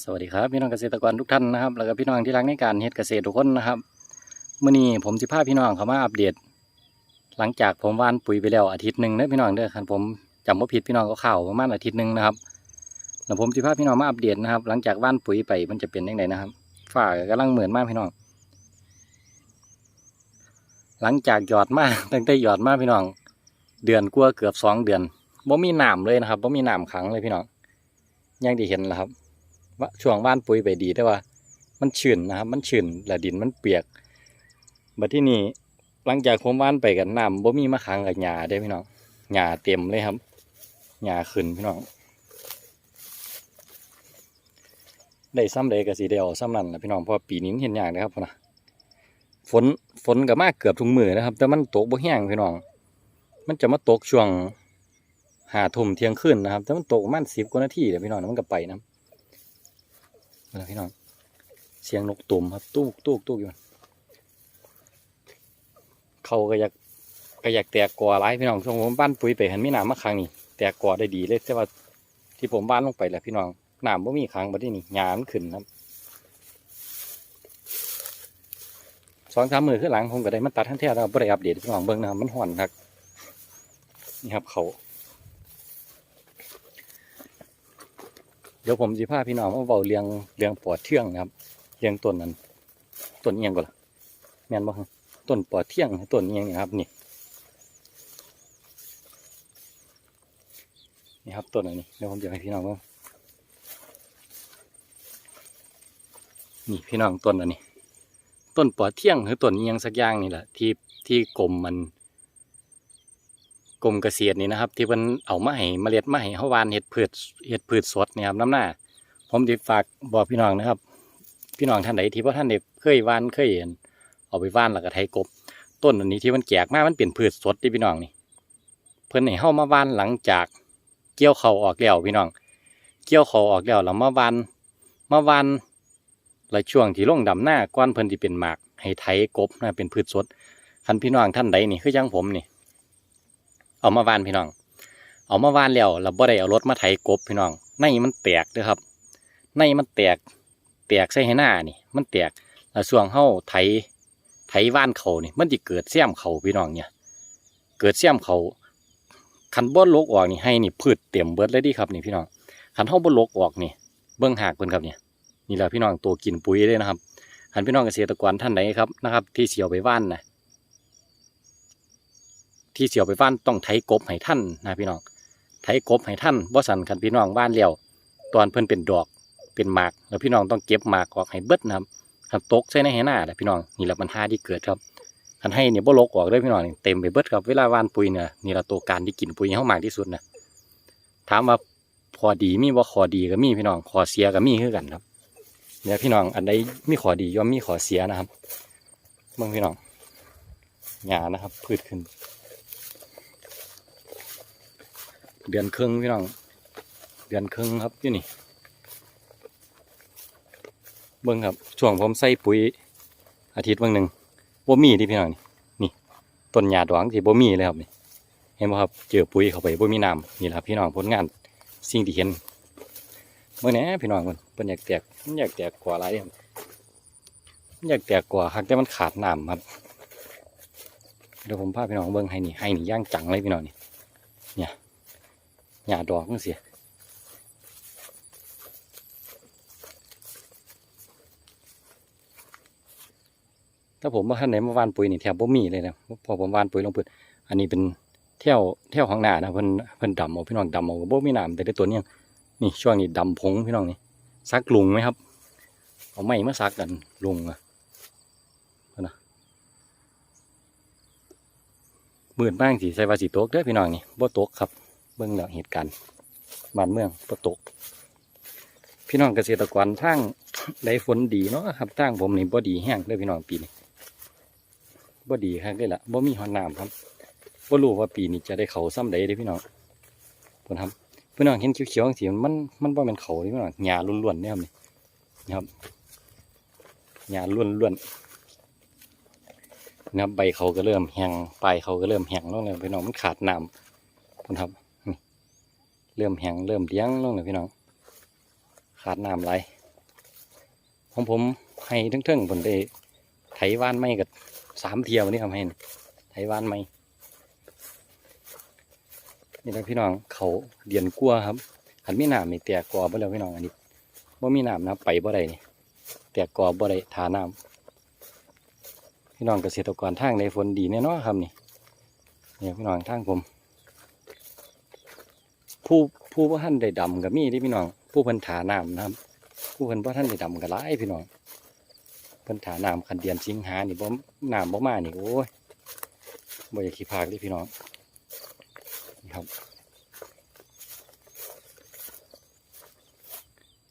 สวัสดีครับพี่น้องเกษตรกรทุกท่านนะครับแล้วก็พี่น้องที่รักในการเฮ็ดเกษตรทุกคนนะครับเมื่อนี้ผมสิพาพี่น้องเขามาอัปเดต หลังจากผมว่านปุ๋ยไปแล้วอาทิตย์หนึ่งเด้อพี่น้องเด้อคันผมจำว่าผิดพี่น้องก็ข่าวประมาณอาทิตย์หนึ่งนะครับแล้วผมสิพาพี่น้องมาอัปเดตนะครับ หลังจากว่านปุ๋ยไปมันจะเป็นยังไงนะครับฝ้ากกำลังเหมือนมากพี่น้อง หลังจากหยอดมากตั้งแต่หยอดมากพี่น้อง เดือนกว่าเกือบสองเดือนบ่มีหน้ำเลยนะครับบ่มีหน้ำขังเลยพี่น้องยังที่เห็นแหละครับ ช่วงว่านปุ๋ยไปดีแต่ว่า มันชื้นนะครับ มันชื้นและดินมันเปียกบัดที่นี่หลังจากผมว่านไปกันน้ำบ่มีมะขังกับหญ้าได้พี่น้องหญ้าเต็มเลยครับหญ้าขึ้นพี่น้องได้ซ้ำใดก็สิได้เอาซ้ำนั่นแหละพี่น้องเพราะปีนี้เห็นอย่ากนะครับพ่อนะฝนฝนก็มากเกือบทุกมือนะครับ แต่มันตกบ่แห้งพี่น้อง มันจะมาตกช่วงหาทุ่มเที่ยงคืนนะครับ แต่มันตกประมาณสิบกว่านาทีเดี๋ยวพี่น้องแล้วมันก็ไปนะ นะพี่น้องเสียงนกตุ่มครับตู้ตู้ตู้อยู่เขาก็อยากก็อยากแตกกอหลายพี่น้องช่วงผมบ้านปุ๋ยไปหันมีน้ำมาครั้งนี่แตกกอได้ดีเลยแต่ว่าที่ผมบ้านลงไปแหละพี่น้องน้ำบ่มีครั้งบ่ได้นี่หยามขึ้นครับสองสามมือขึ้นหลังผมก็ได้มาตัดทันแท้แล้วบ่ได้อัปเดตพี่น้องเบิ่งนะครับมันห่อนครับนี่ครับเขา เดี๋ยวผมสิพาพี่น้องมาเบาเรียงเรียงปอดเทื่องนะครับเรียงต้นนั้นต้นเอียงก่อนล่ะแมนบ่ฮะต้นปอดเทื่องต้นเอียงนี่ครับนี่นี่ครับต้นอันนี้เดี๋ยวผมจะให้พี่น้องว่านี่พี่น้องต้นอันนี้ ต้นปอดเที่ยงหรือต้นเอียงสักอย่างนี่แหละที่ที่กลมมัน กรมเกษตรนี่นะครับ ที่มันเอามาให้เมล็ดมาให้เฮาวานเห็ดพืชเห็ดพืชสดนี่ครับน้ำหน้า ผมจะฝากบอกพี่น้องนะครับ พี่น้องท่านใดที่ว่าท่านเด็กเคยวานเคยเห็นเอาไปหวานแล้วก็ไถกบ ต้นอันนี้ที่มันแจกมากมันเป็นพืชสดที่พี่น้องนี่ เพิ่นให้เฮามาหวานหลังจากเกี่ยวเขาออกแล้วพี่น้อง เกี่ยวเขาออกแล้วแล้วมาหวานมาหวานและช่วงที่ลงดำหน้าก้อนเพิ่นที่เป็นหมากให้ไถกบนะเป็นพืชสดคันพี่น้องท่านใดนี่คือจังผมนี่ เอามาวานพี่น้อง เอามาวานแล้วเราบ่ได้เอารถมาไถกบพี่น้องในมันแตกด้อครับในมันแตกแตกใส่ให้หน้านี่ มันแตกแล้วช่วงเฮาไถไถว่านเขานี่มันจะเกิดเสี้ยมเขาพี่น้องเนี่ย เกิดเสี้ยมเขาคันบ่ลกออกนี่ให้นี่พืชเต็มเบิดเลยดิครับนี่พี่น้องคันเฮาบ่ลกออกนี่เบิ่งหากเพิ่นครับเนี่ยนี่แหละพี่น้องตัวกินปุ๋ยเลยนะครับหันพี่น้องเกษตรกรท่านใดครับนะครับ ที่เสียวไปว่านนะ ที่เสียวไปบ้านต้องไถกบให้ท่านนะพี่น้องไถกบให้ท่านบ่สันคันพี่น้องบ้านเลี้ยวตอนเพิ่นเป็นดอกเป็นหมากแล้วพี่น้องต้องเก็บหมากออกให้เบิดนะครับคันตกใส่ในแหน้าแหละพี่น้องนี่แหละปัญหาที่เกิดครับคันให้เนี่ยบ่ลกออกเลยพี่น้องเต็มไปเบิดครับเวลาว่านปุ๋ยเนี่ยนี่แหละตัวการที่กินปุ๋ยเฮามากที่สุดนะถามว่าพอดีมีบ่าขอดีก็มีพี่น้องขอเสียก็มีคือกันครับเนี่ยพี่น้องอันใดมีขอดีย่อมมีขอเสียนะครับเบิ่งพี่น้องหญ้านะครับพืชขึ้น เดือนครึ่งพี่น้อง เดือนครึ่งครับอยู่นี่ เบิ้งครับ ช่วงผมใส่ปุ๋ยอาทิตย์วันหนึ่งบ่มีที่พี่น้องนี่นี่ต้นหญ้าดองที่บ่มีเลยครับนี่เห็นบ่ครับเจอปุ๋ยเข้าไปบ่มีน้ำนี่แหละพี่น้องผลงานสิ่งที่เห็นเมื่อนี้พี่น้องมันเพิ่นอยากแตกมันอยากแตกกว่าอะไรครับมันอยากแตกกว่าหักแต่มันขาดน้ำครับเดี๋ยวผมพาพี่น้องเบิ้งให้นี่ให้นี่ย่างจังเลยพี่น้องนี่เนี่ย หญ้าดอกจังซี่ถ้าผมว่าท่านไหนมาวานปุ๋ยนี่แทบบ่มีเลยนะพอผมวานปุ๋ยลงพืชอันนี้เป็นเที่ยวเที่ยวของหน้านะเพิ่นเพิ่นดำเอาพี่น้องดำเอาบ่มีน้ำแต่ในตัวเนี้ยนี่ช่วงนี้ดำพงพี่น้องนี่ซักลุงไหมครับ เอาไม้มาซักกันลุงอะนะมืดมากสิใส่วาสีตกเด้อพี่น้องนี่บ่ตกครับ เบื้องหลังเหตุการณ์บ้านเมืองประตก พี่น้องเกษตรกรทางได้ฝนดีเนาะครับทางผมนี่บ่ดีแห้งเลยพี่น้องปีนี้บ่ดีครับเลยล่ะบ่มีหอนน้ำครับบ่รู้ว่าปีนี้จะได้เขาซ้ำใดเด้พี่น้องเพิ่นครับพี่น้องเห็นเขียวๆจังซี่มันมันบ่แม่นเขาพี่น้องหญ้าล้วนๆเนี่ยครับนี่ยครับหญ้าล้วนๆนะครับใบเขาก็เริ่มแห้งปลายเขาก็เริ่มแห้งแล้วเลยพี่น้องมันขาดน้ำผมครับ เริ่มแห้งเริ่มเลี้ยงลงเลยพี่น้อง ขาดน้ำไหลของผมให้ทั้งๆผลได้ไถว่านไม่กับสามเที่ยวนี่ครับให้ไถว่านไม่นี่นะพี่น้องเขาเดียนกลัวครับขันมีน้ำนี่แตกกอบ่แล้วพี่น้องอันนี้บ่มีน้ำนะไปบ่ได้นี่แตกกอบ่ได้ทาน้ำพี่น้องเกษตรกรทางในฝนดีแน่นอนครับนี่เนี่ยพี่น้องทางผม ผู้ผู้ว่าท่านได้ดำกับมีที่พี่น้อง ผู้พิ่นถาน้ำนะครับผู้พิ่นว่าท่านได้ดำกับหลายพี่น้องพิ่นถาน้ำคันเดียนสิงหานี่บ่น้ำบ่มานี่โอ้ยบ่อยากขี้พากเลยพี่น้องนี่ครับ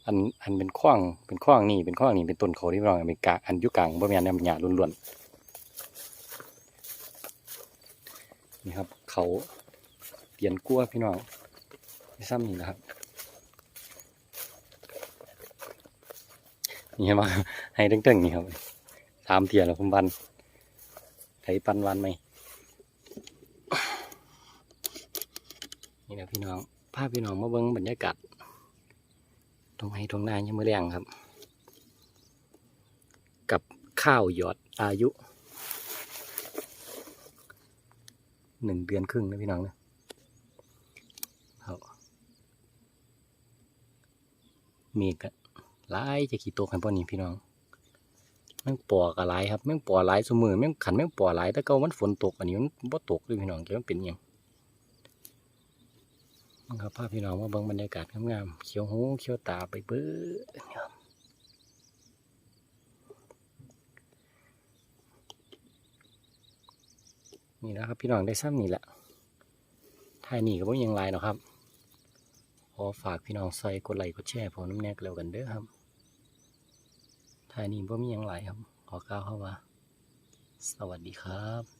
อันอันเป็นข้องเป็นข้องนี่เป็นข้องนี่เป็นต้นเขาที่พี่น้องเป็นกางอันยุกลางบ่แม่นเนี่ยมันหยาล้วนๆนี่ครับ เขาเปลี่ยนกลัวพี่น้อง ซ้ำนี่นะครับนี่เห็นไหมให้ตึงๆนี่ครับสามเทียแล้วผมวันไถปันวันไหมนี่นะพี่น้องพาพพี่น้องมาเบิ้งบรรยากาศตรงไห้ตรงหน้ายังมือแรงครับ กับข้าวหยอดอายุหนึ่งเดือนครึ่งนะพี่น้องนะ ครับ มีกะหลายจะขี่ตัวกันพวกนี้พี่น้องแม่งปอกะหลครับแม่งปอหลายสมือแม่งขันแม่งปอหลายแต่ก็มันฝนตกอันนี้มันบ่ตกเลยพี่น้องแกมันเป็นยังมันครับภาพพี่น้องว่าเบิ่งบรรยากาศงามๆเขียวหูเขียวตาไปเบ้อนี่นะครับพี่น้องได้ซ้ำนี่แหละท้ายนี่ก็บ่มีหยังไรหรอกครับ อฝากพี่น้องใส่กดไลค์กดแชร์พอน้ำแนกแล้วกันเด้อครับท่านี้บ่มีอยังไรครับ ขอกล่าวเข้าว่า สวัสดีครับ